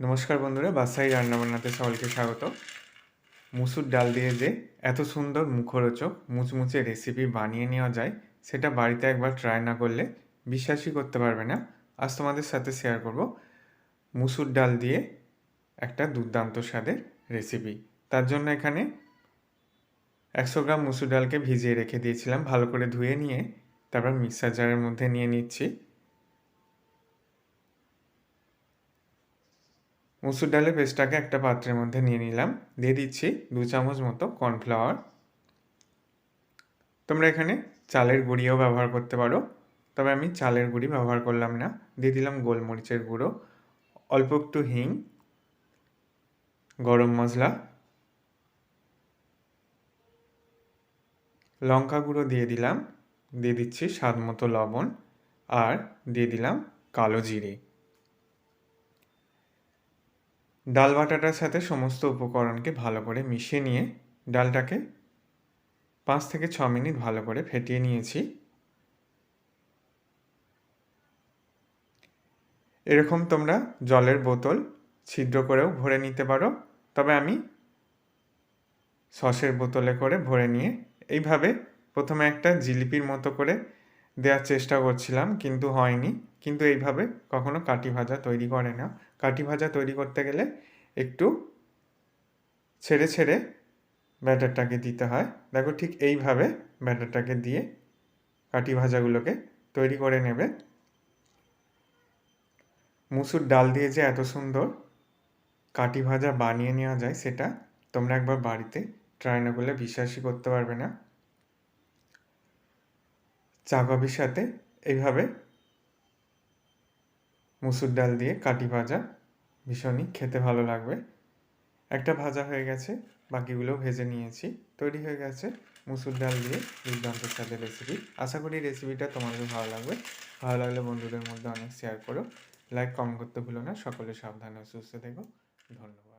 নমস্কার বন্ধুরা, বাসাই রান্নাবান্নাতে সকলকে স্বাগত। মুসুর ডাল দিয়ে যে এত সুন্দর মুখরোচক, মুচমুচে রেসিপি বানিয়ে নেওয়া যায়, সেটা বাড়িতে একবার ট্রাই না করলে বিশ্বাসই করতে পারবে না। আজ তোমাদের সাথে শেয়ার করব মুসুর ডাল দিয়ে একটা দুর্দান্ত স্বাদের রেসিপি তার জন্য এখানে একশো গ্রাম মুসুর ডালকে ভিজিয়ে রেখে দিয়েছিলাম, ভালো করে ধুয়ে নিয়ে, তারপর মিক্সার জারের মধ্যে নিয়ে নিচ্ছি। মুসুর ডালের পেস্টটাকে একটা পাত্রের মধ্যে নিয়ে নিলাম। দিয়ে দিচ্ছি দু চামচ মতো কর্নফ্লাওয়ার। তোমরা এখানে চালের গুঁড়িও ব্যবহার করতে পারো, তবে আমি চালের গুঁড়ি ব্যবহার করলাম না। দিয়ে দিলাম গোলমরিচের গুঁড়ো, অল্প একটু হিং, গরম মশলা, লঙ্কা গুঁড়ো দিয়ে দিলাম। দিয়ে দিচ্ছি স্বাদ মতো লবণ, আর দিয়ে দিলাম কালো জিরে। ডাল বাটাটার সাথে সমস্ত উপকরণকে ভালো করে মিশিয়ে নিয়ে ডালটাকে পাঁচ থেকে ছ মিনিট ভালো করে ফেটিয়ে নিয়েছি। এরকম তোমরা জলের বোতল ছিদ্র করেও ভরে নিতে পারো, তবে আমি সসের বোতলে করে ভরে নিয়ে এইভাবে প্রথমে একটা জিলিপির মতো করে দেওয়ার চেষ্টা করছিলাম, কিন্তু হয়নি। কিন্তু এইভাবে কখনো কাটি ভাজা তৈরি করে না কাটি ভাজা তৈরি করতে গেলে একটু ছেড়ে ছেড়ে ব্যাটারটাকে দিতে হয়। দেখো ঠিক এইভাবে ব্যাটারটাকে দিয়ে কাটি ভাজাগুলোকে তৈরি করে নেবে। মুসুর ডাল দিয়ে যে এত সুন্দর কাটি ভাজা বানিয়ে নেওয়া যায় সেটা তোমরা একবার বাড়িতে ট্রাই না করলে বিশ্বাসই করতে পারবে না। চা কফির সাথে এইভাবে মুসুর ডাল দিয়ে কাটি ভাজা। ভীষণই খেতে ভালো লাগবে। একটা ভাজা হয়ে গেছে, বাকিগুলো ভেজে নিয়েছি। তৈরি হয়ে গেছে মুসুর ডাল দিয়ে দুর্দান্ত স্বাদের রেসিপি আশা করি রেসিপিটা তোমাদের ভালো লাগবে। ভালো লাগলে বন্ধুদের মধ্যে অনেক শেয়ার করো। লাইক কমেন্ট করতে ভুলো না। সকলে সাবধানে সুস্থ থেকো। ধন্যবাদ।